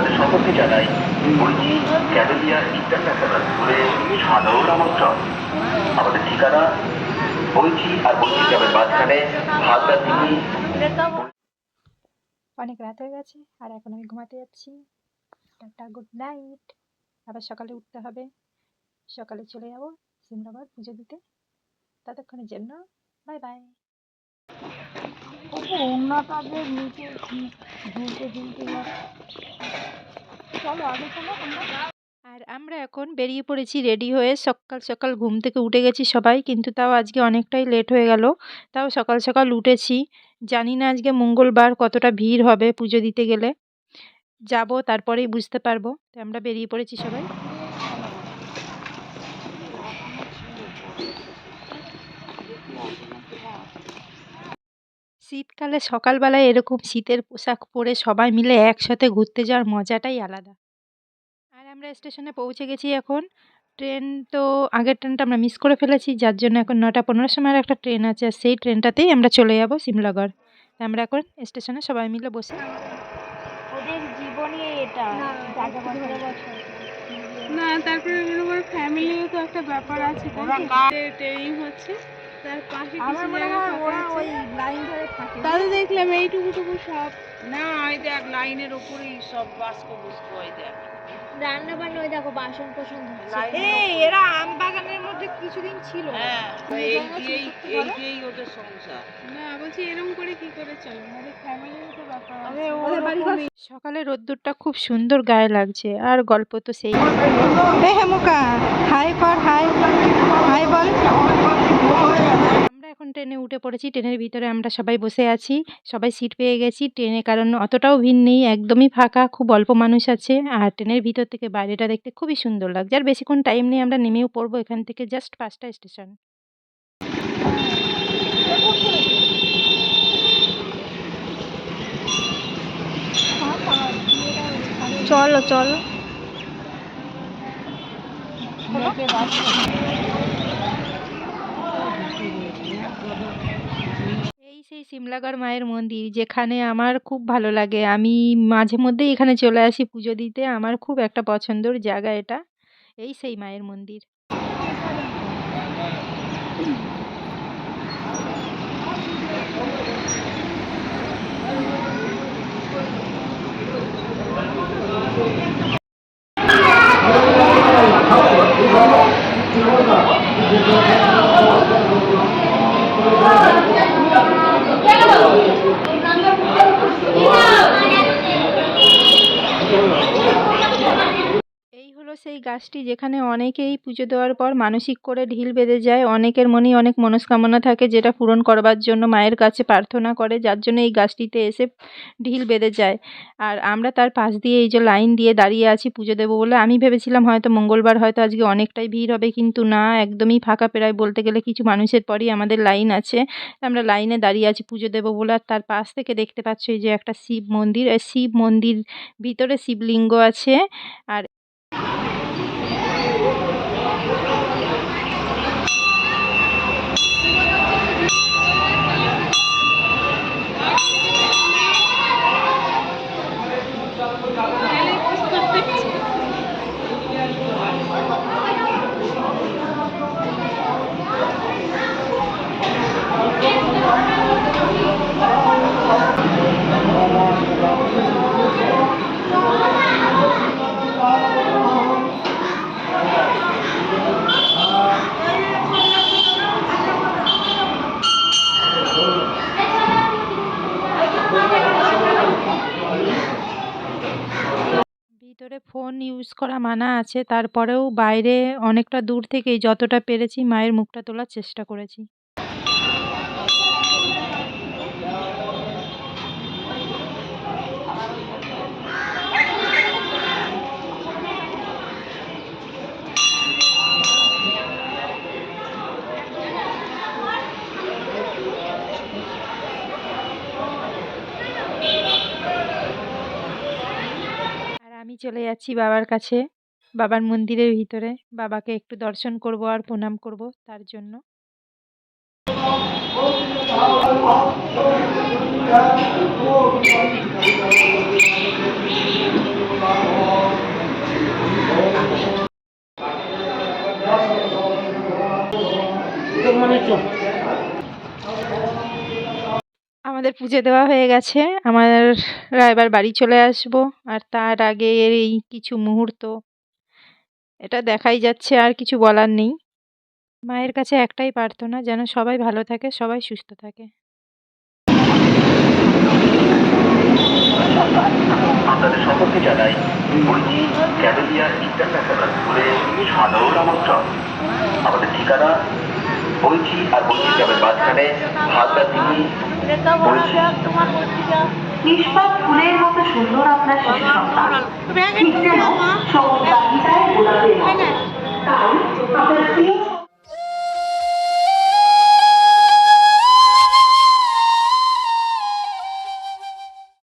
আপনাদের সকলকে জানাই বইটি ক্যাবেলিয়া ইন্টারন্যাশনাল স্কুলে সাদর আমন্ত্রণ আমাদের ঠিকানা বইটি আর বইটি ক্যাবের মাঝখানে হালদা দিঘি। অনেক রাত হয়ে গেছে, আর এখন আমি ঘুমাতে যাচ্ছি। Tata, good night. আবার সকালে উঠতে হবে। সকালে চলে যাব সিমরাবাদ পুজো দিতে। ততক্ষণের জন্য, বাই বাই। আর আমরা এখন বেরিয়ে পড়েছি রেডি হয়ে সকাল সকাল ঘুম থেকে উঠে গেছি সবাই, কিন্তু তাও আজকে অনেকটাই লেট হয়ে গেল। তাও সকাল সকাল উঠেছি। জানি না আজকে মঙ্গলবার কতটা ভিড় হবে পুজো দিতে গেলে। যাব, তারপরেই বুঝতে পারব। তো আমরা বেরিয়ে পড়েছি সবাই। শীতকালে সকালবেলায় এরকম শীতের পোশাক পরে সবাই মিলে একসাথে ঘুরতে যাওয়ার মজাটাই আলাদা। আর আমরা স্টেশনে পৌঁছে গেছি এখন। ট্রেন তো আগের ট্রেনটা আমরা মিস করে ফেলেছি যার জন্য এখন নটা পনেরোর সময় একটা ট্রেন আছে। আর সেই ট্রেনটাতেই আমরা চলে যাব সিমলাগড়। আমরা এখন স্টেশনে সবাই মিলে বসে ওদের জীবনই এটা না তারপরে মনে করো ফ্যামিলিও তো একটা ব্যাপার আছে ট্রেনিং হচ্ছে। তার পাশে আমার মনে হয় ওরা ওই লাইন ধরে থাকে। তাহলে দেখলাম এইটুকু টুকু সব। না ওই দেখ লাইনের উপরেই সব বাস্ক বুস্ক ওই দেখ। রান্না বান্না ওই দেখো বাসন কোসন এই এরা আম বাগানের মধ্যে কিছুদিন ছিল। হ্যাঁ এই দিয়েই এই ওদের সংসার। না বলছি এরকম করে কি করে চলবে আমাদের ফ্যামিলিও তো ব্যাপার ওদের বাড়ি সকালে রোদ্দুরটা খুব সুন্দর গায়ে লাগছে আর গল্প তো সেই। হেমুকা হাই কর হাই হাই বল। ট্রেনে উঠে পড়েছি। ট্রেনের ভিতরে আমরা সবাই বসে আছি। সবাই সিট পেয়ে গেছি। ট্রেনে কারণ অতটাও ভিড় নেই, একদমই ফাঁকা। খুব অল্প মানুষ আছে। আর ট্রেনের ভিতর থেকে বাইরেটা দেখতে খুবই সুন্দর লাগছে। আর বেশিক্ষণ টাইম নেই, আমরা নেমেও পড়ব এখান থেকে জাস্ট পাঁচটা স্টেশন। চলো চলো। সেই সিমলাগড় মায়ের মন্দির, যেখানে আমার খুব ভালো লাগে। আমি মাঝে মধ্যেই এখানে চলে আসি পুজো দিতে। আমার খুব একটা পছন্দর জায়গা এটা, এই সেই মায়ের মন্দির এই হলো সেই গাছটি যেখানে অনেকেই পুজো দেওয়ার পর মানসিক করে ঢিল বেঁধে যায়, অনেকের মনেই অনেক মনস্কামনা থাকে যেটা পূরণ করবার জন্য মায়ের কাছে প্রার্থনা করে, যার জন্য এই গাছটিতে এসে ঢিল বেঁধে যায়। আর আমরা তার পাশ দিয়ে এই যে লাইন দিয়ে দাঁড়িয়ে আছি পুজো দেবো বলে, আমি ভেবেছিলাম হয়তো মঙ্গলবার হয়তো আজকে অনেকটাই ভিড় হবে, কিন্তু না, একদমই ফাঁকা প্রায় বলতে গেলে কিছু মানুষের পরই আমাদের লাইন আছে। আমরা লাইনে দাঁড়িয়ে আছি পুজো দেবো বলে, আর তার পাশ থেকে দেখতে পাচ্ছ এই যে একটা শিব মন্দির শিব মন্দির ভিতরে শিবলিঙ্গ আছে। আর Thank you. ইউজ করা মানা আছে। তারপরেও বাইরে অনেকটা দূর থেকেই যতটা পেরেছি মায়ের মুখটা তোলার চেষ্টা করেছি। চলে যাচ্ছি বাবার কাছে। বাবার মন্দিরের ভিতরে। বাবাকে একটু দর্শন করব আর প্রণাম করব তার জন্য। মনে আমাদের পুজো দেওয়া হয়ে গেছে। আমরা এবার বাড়ি চলে আসব আর তার আগে এই কিছু মুহূর্ত। এটা দেখাই যাচ্ছে, আর কিছু বলার নেই। মায়ের কাছে একটাই প্রার্থনা, যেন সবাই ভালো থাকে, সবাই সুস্থ থাকে। আমাদের ঠিকানা বইচি আর বইচি গ্রামের মাঝখানে হালদা বইচি নিষ্পাপ ফুলের মতো সুন্দর আপনার শিশু সন্তান। ঠিক যেন বাগিচায় গোলাপের তাই আপনার